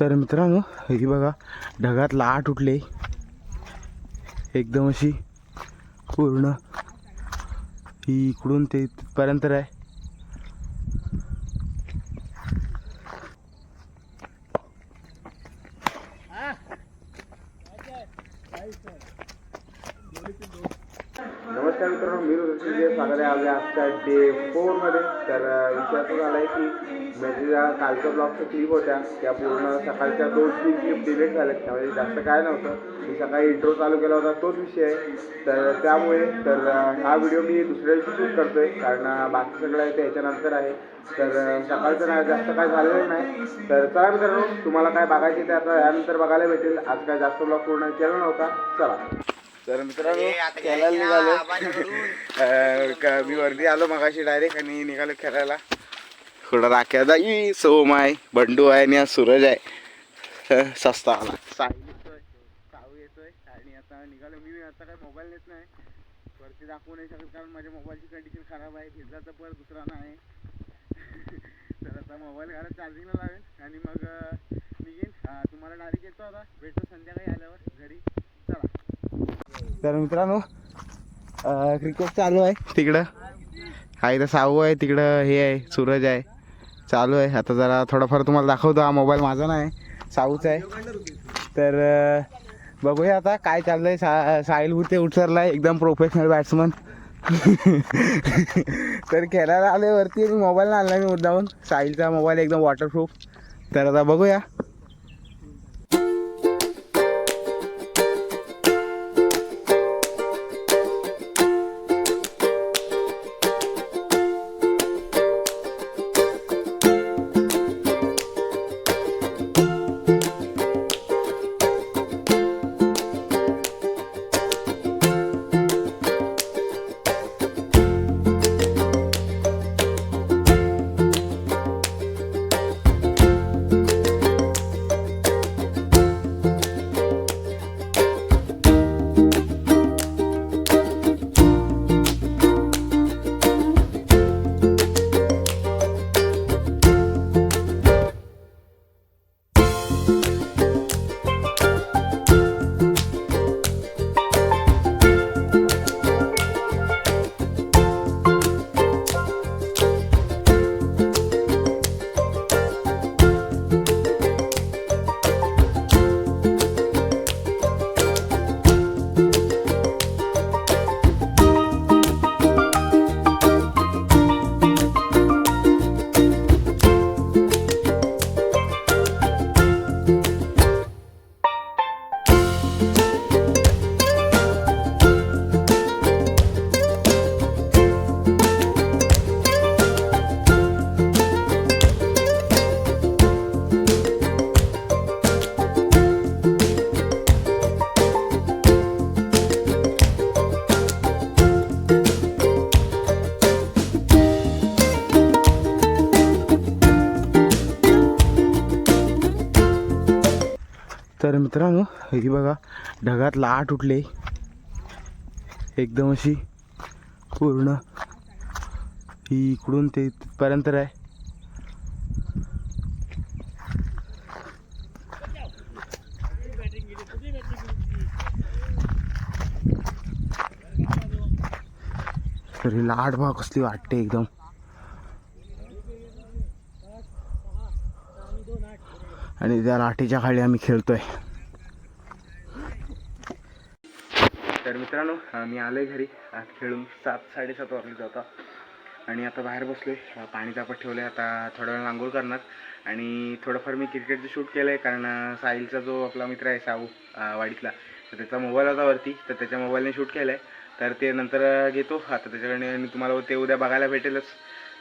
तर मित्रांनो ही बघा ढगात लाट उठले. एकदम अशी पूर्ण ही इकडून ते तिथपर्यंत आहे नमस्कार मित्रांनो मी ऋषी स्वागत आहे आपल्या आजच्या डे फोरमध्ये तर विचार झाला आहे की म्हणजे ज्या कालच्या ब्लॉगच्या क्लिप होत्या त्या पूर्ण सकाळच्या दोन तीन क्लिप डिलीट झाल्या त्यामध्ये जास्त काय नव्हतं. मी सकाळी इंट्रो चालू केला होता तोच विषय आहे. तर त्यामुळे तर हा व्हिडिओ मी दुसऱ्या दिवशी शूट आहे कारण बाकी सगळं आहे ते आहे. तर सकाळचं नाही जास्त काय झालेलं नाही. तर चला मित्रांनो तुम्हाला काय बघायचे ते आता यानंतर बघायला भेटेल. आज काय जास्त ब्लॉग पूर्ण केला नव्हता चला. तर मित्रांनो खेळायला निघालो मी वरती आलो मगाशी डायरेक्ट आणि निघालो खेळायला. थोडा राख्या जाई सोम आहे बंडू आहे आणि आज सूरज आहे. सस्ता आला. साहिल येतोय. साऊ येतोय. आणि आता निघालो. मी आता काय मोबाईल नेत नाही. वरती दाखवू नाही शकत कारण माझ्या मोबाईलची कंडिशन खराब आहे. भिजला तर परत दुसरा नाही. तर आता मोबाईल घरात चार्जिंगला लावेन आणि मग निघेन. तुम्हाला डायरेक्ट येतो आता. भेटतो संध्याकाळी आल्यावर. घरी. चला. तर मित्रांनो क्रिकेट चालू आहे. तिकडं? हा इथं साऊ आहे तिकडं हे आहे सूरज आहे. चालू आहे. आता जरा थोडाफार तुम्हाला दाखवतो हा मोबाईल माझा नाही साऊचा आहे. तर बघूया आता काय चाललं आहे सा साहिल उठसरला आहे एकदम प्रोफेशनल बॅट्समन तर खेळायला आले वरती मी मोबाईल आणला मी मुद्दाहून साहिलचा मोबाईल एकदम वॉटरप्रूफ तर आता बघूया. ही बघा ढगात लाट उठले. एकदम अशी पूर्ण ही इकडून ते तिथपर्यंत आहे तर ही लाट बघा कसली वाटते एकदम. आणि त्या लाटेच्या खाली आम्ही खेळतोय. तर मित्रांनो मी आलो आहे घरी. आज खेळून सात साडेसात वाजले होता आणि आता बाहेर बसलोय. अं, पाणी तापत आहे आता थोड्या वेळ आंघोळ करणार. आणि थोडंफार मी क्रिकेटचं शूट केलं आहे कारण साहिलचा जो आपला मित्र आहे साऊ वाडीतला तर त्याचा मोबाईल होता वरती. तर त्याच्या मोबाईलने शूट केलं आहे तर ते नंतर घेतो. आता त्याच्याकडे मी तुम्हाला ते उद्या बघायला भेटेलच.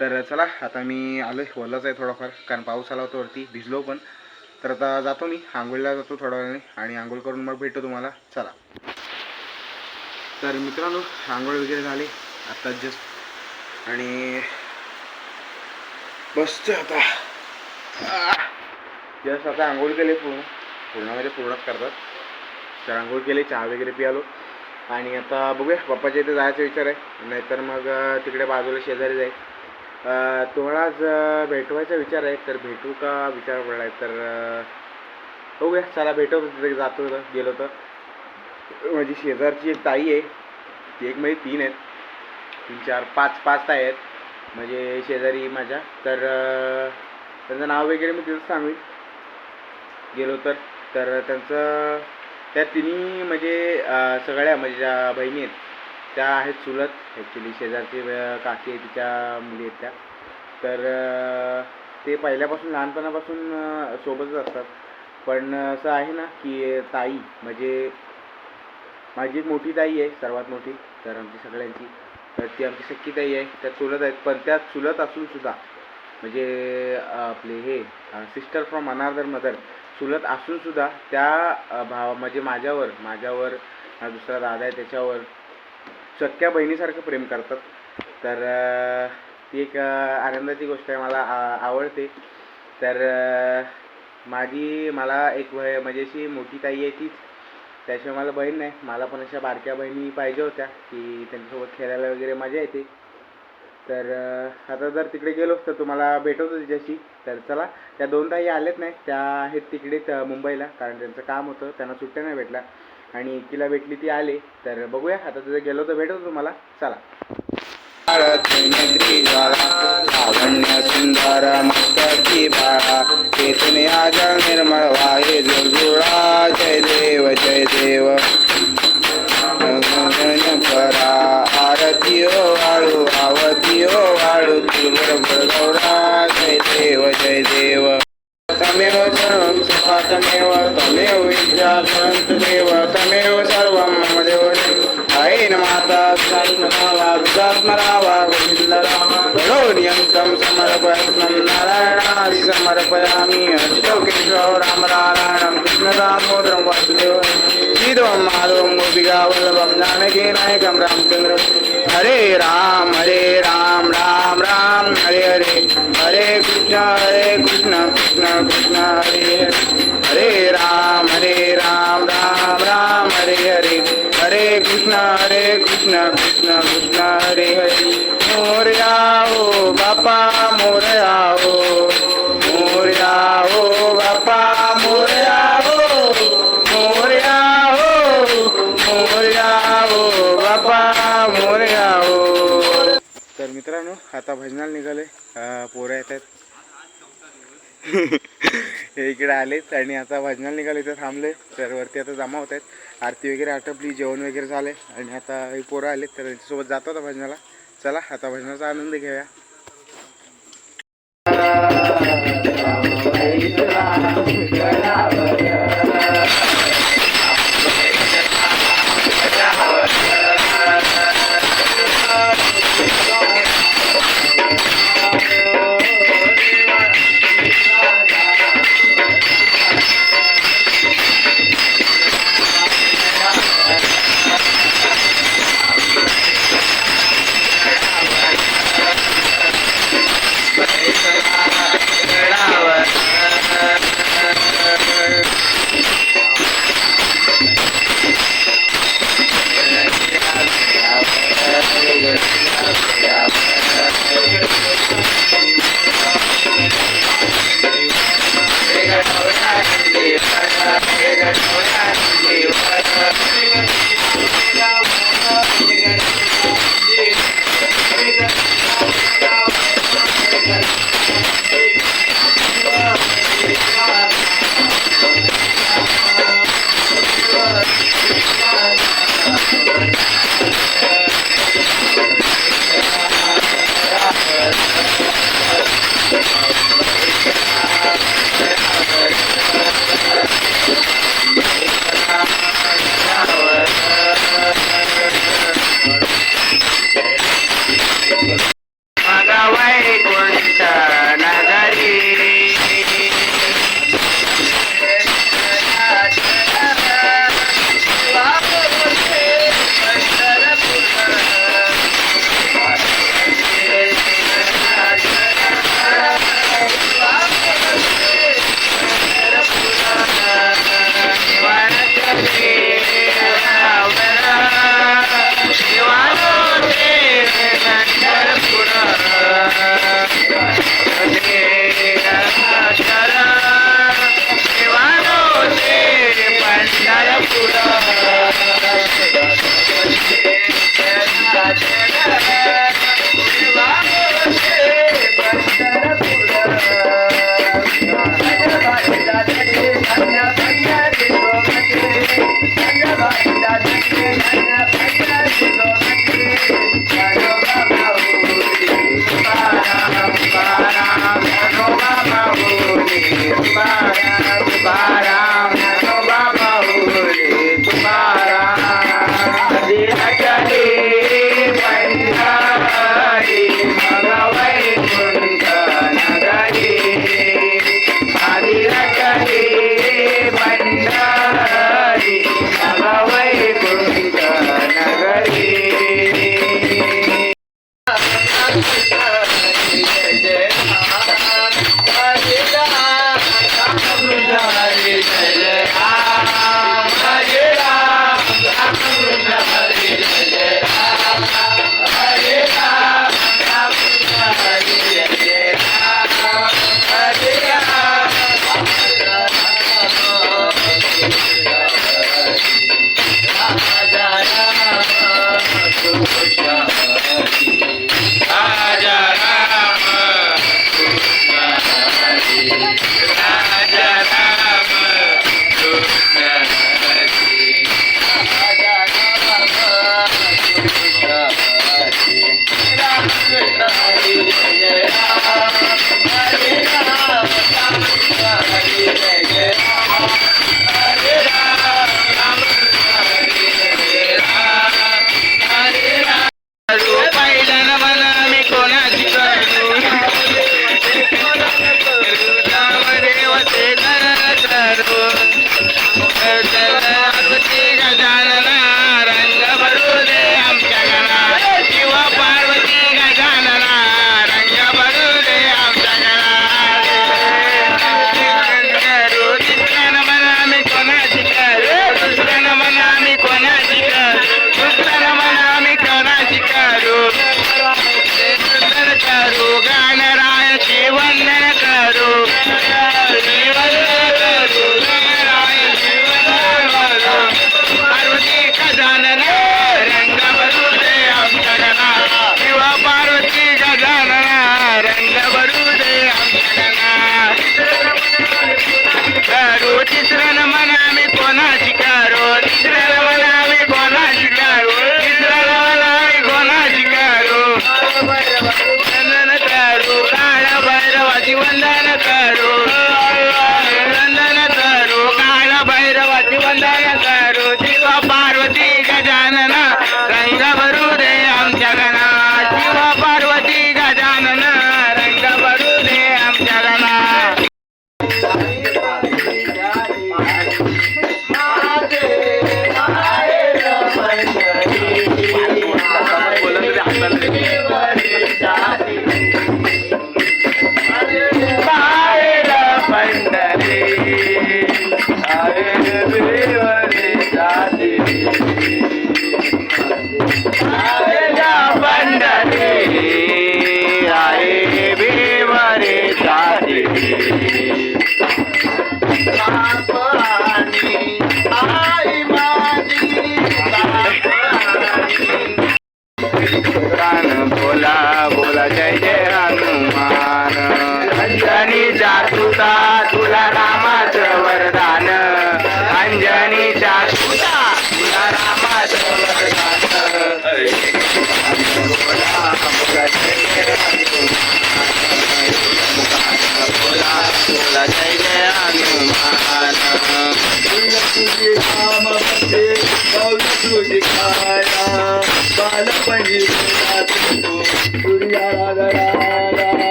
तर चला. आता मी आलो आहे ओलाच आहे थोडाफार. कारण पाऊस आला होता वरती. भिजलो पण. तर आता जातो मी. आंघोळीला जातो थोड्या वेळाने. आणि आंघोळ करून मग भेटतो तुम्हाला. चला. तर मित्रांनो आंघोळ वगैरे झाली. आता जस्ट आणि बसतो आता. जस्ट आता आंघोळ केली पूर्ण. पूर्ण म्हणजे पूर्णच करतात. तर आंघोळ केली चहा वगैरे पियालो. आणि आता बघूया पप्पाच्या इथे जायचा विचार आहे. नाहीतर मग तिकडे बाजूला शेजारी जाईल. अं, तुम्हाला आज भेटवायचा विचार आहे तर भेटू का? विचार पडला आहे तर बघूया. चला भेटवतो तिथे जातो होतं गेलो तर. माझी शेजारची एक ताई आहे ती एक म्हणजे तीन आहेत. तीन चार पाच पाच ताई आहेत. म्हणजे शेजारी माझ्या. तर त्यांचं नाव वगैरे मी तिथं सांगेन. गेलो तर तर त्यांचं त्या तिन्ही म्हणजे सगळ्या म्हणजे ज्या बहिणी आहेत त्या आहेत चुलत. ॲक्च्युली शेजारची काकी आहे तिच्या मुली आहेत त्या. तर ते पहिल्यापासून लहानपणापासून सोबतच असतात. पण असं आहे ना की ताई म्हणजे माझी एक मोठी ताई आहे सर्वात मोठी तर आमची सगळ्यांची. तर ती आमची सख्खी ताई आहे त्या चुलत आहेत पण त्या चुलत असून सुद्धा म्हणजे आपले हे सिस्टर फ्रॉम अनादर मदर चुलत असून सुद्धा त्या भावा म्हणजे माझ्यावर माझ्यावर दुसरा दादा आहे त्याच्यावर चक्क्या बहिणीसारखं प्रेम करतात. तर ती एक आनंदाची गोष्ट आहे मला आ- आवडते. तर माझी मला एक वय म्हणजे अशी मोठी ताई आहे तीच त्याशिवाय मला बहीण नाही. मला पण अशा बारक्या बहिणी पाहिजे होत्या की त्यांच्यासोबत खेळायला वगैरे मजा येते. तर आता जर तिकडे गेलो तर तुम्हाला भेटवतो तिच्याशी. तर चला त्या दोन ताई आल्यात नाही त्या आहेत तिकडे मुंबईला. कारण त्यांचं काम होतं त्यांना सुट्ट्या नाही भेटल्या. आणि एकीला भेटली ती आले. तर बघूया आता तिथे गेलो तर भेटवतो तुम्हाला. चला. लावण्य सुंदर मस्तकी बाळा. तेथून आज निर्मळ वाहे जुळजुळा जय देव जय देव. करा. आरती ओ वाळू आवती ओ वाळू. बरोबर गौरा. जय देव जय देव. तमेव सर्वं सुखा तमेव तमेव विद्या देव. तमेव सर्वं मम देव ऐन माता स्मरावा विदात्मरावा गोविन्दरामा गौर्यन्तं వైష్ణవి నారాయణ సమర్పయామి అష్టౌ కేశవ రామ నారాయణం కృష్ణ దామోదరం వాసుదేవ గీతం మాధవం గోపికా వల్లభం జానకీ నాయకం రామచంద్రం హరే రామ హరే రామ రామ రామ హరే హరే హరే కృష్ణ హరే కృష్ణ కృష్ణ కృష్ణ హరే హరే హరే రామ హరే రామ రామ రామ హరే హరే హరే కృష్ణ హరే కృష్ణ కృష్ణ కృష్ణ హరే హరే बापा मोरया हो मोरया हो बापा मोरया हो मोरया हो मोरया हो बापा मोरया हो तर मित्रांनो आता भजनाला निघाले पोरं येत आहेत हे इकडे आलेत आणि आता भजनाला निघाले तर थांबले तर वरती आता जमा होत आहेत. आरती वगैरे आटपली जेवण वगैरे झाले आणि आता हे पोरं आलेत तर त्यांच्यासोबत जातो आता भजनाला. चला आता भजनाचा आनंद घेऊया Thank.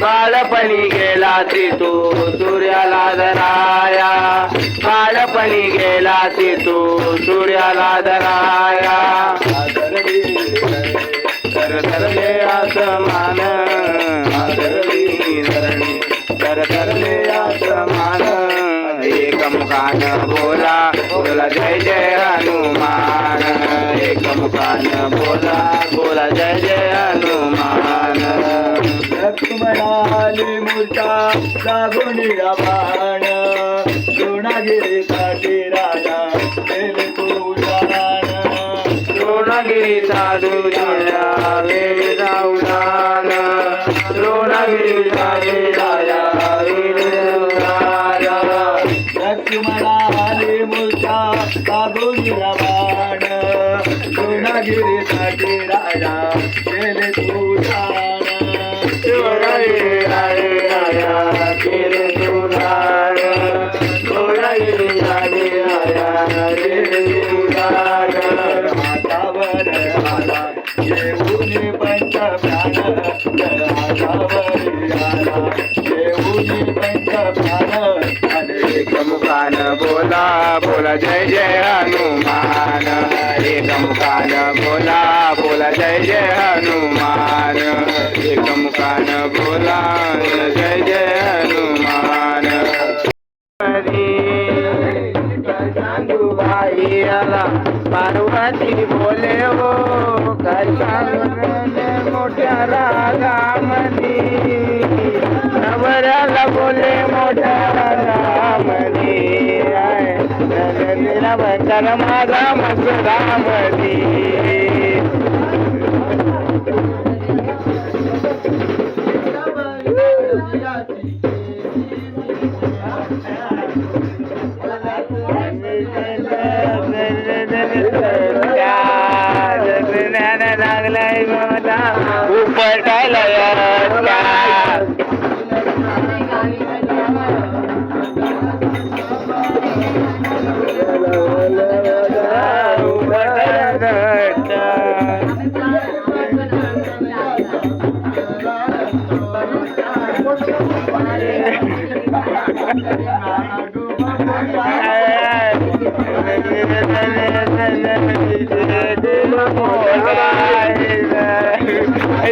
बाळपणी गेला ती तू सूर्याला धराया बाळपणी गेला ती तू सूर्याला धराया आदरली तर धरले आसमान आदरली धरणी तर धरले आसमान एकमुखान बोला बोला जय जय हनुमान एकमुखान बोला बोला जय जय हनुमान. लक्ष्मणाली मूर्ता लागून बाण द्रोणागिरीसाठी राजा केले तू जाण द्रोणगिरी साधू जुळला वेळ जाऊन द्रोणगिरी साधू राजा लक्ष्मणाली मूर्ता लागून बाण द्रोणागिरीसाठी राजा केले तू शिवराये राये राया केले सुधार द्रोणगिरी साधू राजा केले सुधार हातावर आला येऊन पंच प्राण बोला जय जय हनुमान. एकमुखान बोला बोला जय जय हनुमान. एकमुखान बोला जय जय हनुमान. सांगू बाई आला. पार्वती बोले हो काय सांगू मोठ्या रागामधी. नवऱ्याला बोले मोठ्या रागामधी. माझा मसरामधी लागलाय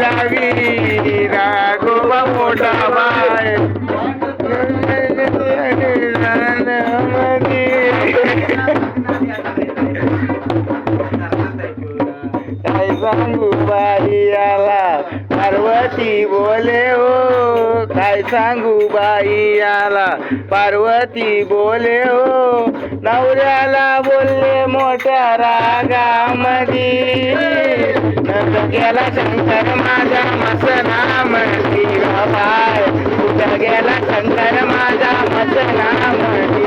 लावी राघोबा मोठा बाय काय सांगू बाई आला पार्वती बोले हो काय सांगू बाई आला पार्वती बोले हो. नवऱ्याला बोलले मोठ्या रागामधी नंतर गेला शंकर माझा मसनामधी बाय कुठं गेला शंकर माझा मसना म्हणती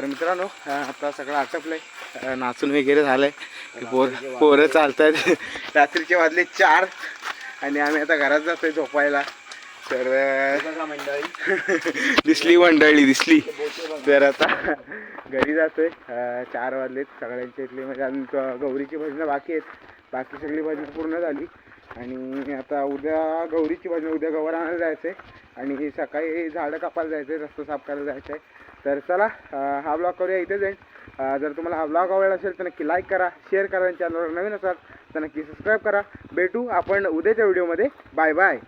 तर मित्रांनो आता सगळं आटपलंय. आहे नाचून वगैरे झालंय. पोर पोरं चालत आहेत रात्रीचे वाजले चार आणि आम्ही आता घरात जातोय झोपायला. तर दिसली मंडळी दिसली. तर आता घरी जातोय. चार वाजलेत. सगळ्यांच्या इथली म्हणजे अजून गौरीची भजनं बाकी आहेत. बाकी सगळी भजनं पूर्ण झाली. आणि आता उद्या गौरीची भजनं उद्या गवर आणायला जायचं आहे आणि सकाळी झाडं कापायला जायचं आहे रस्ता साफ करायला जायचं आहे तर चला हा ब्लॉग करूया इथेच जाईल जर तुम्हाला हा ब्लॉग आवडला असेल तर नक्की लाईक करा शेअर करा आणि चॅनलवर नवीन असाल तर नक्की सबस्क्राईब करा. भेटू आपण उद्याच्या व्हिडिओमध्ये बाय बाय